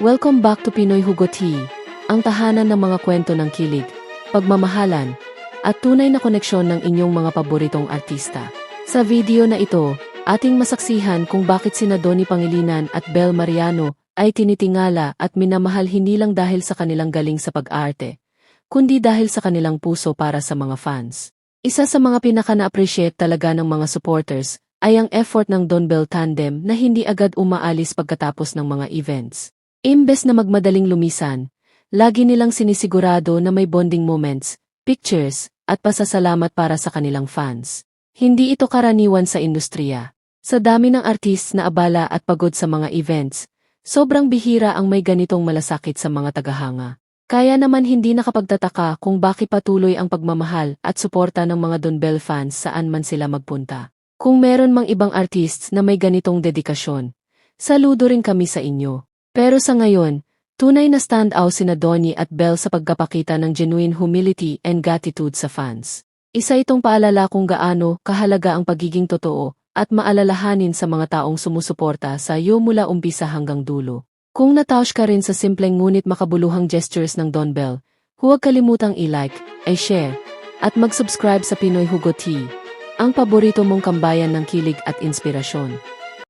Welcome back to Pinoy Hugot Tea, ang tahanan ng mga kwento ng kilig, pagmamahalan, at tunay na koneksyon ng inyong mga paboritong artista. Sa video na ito, ating masaksihan kung bakit sina Donnie Pangilinan at Bel Mariano ay tinitingala at minamahal hindi lang dahil sa kanilang galing sa pag-arte, kundi dahil sa kanilang puso para sa mga fans. Isa sa mga pinaka-na-appreciate talaga ng mga supporters ay ang effort ng Don Bell Tandem na hindi agad umaalis pagkatapos ng mga events. Imbes na magmadaling lumisan, lagi nilang sinisigurado na may bonding moments, pictures, at pasasalamat para sa kanilang fans. Hindi ito karaniwan sa industriya. Sa dami ng artists na abala at pagod sa mga events, sobrang bihira ang may ganitong malasakit sa mga tagahanga. Kaya naman hindi nakapagtataka kung bakit patuloy ang pagmamahal at suporta ng mga Don Bell fans saan man sila magpunta. Kung meron mang ibang artists na may ganitong dedikasyon, saludo rin kami sa inyo. Pero sa ngayon, tunay na stand out sina Donnie at Bell sa pagkapakita ng genuine humility and gratitude sa fans. Isa itong paalala kung gaano kahalaga ang pagiging totoo at maalalahanin sa mga taong sumusuporta sa iyo mula umpisa hanggang dulo. Kung natouch ka rin sa simpleng ngunit makabuluhang gestures ng Don Bell, huwag kalimutang i-like, i-share, at mag-subscribe sa Pinoy Hugot ang paborito mong kambayan ng kilig at inspirasyon.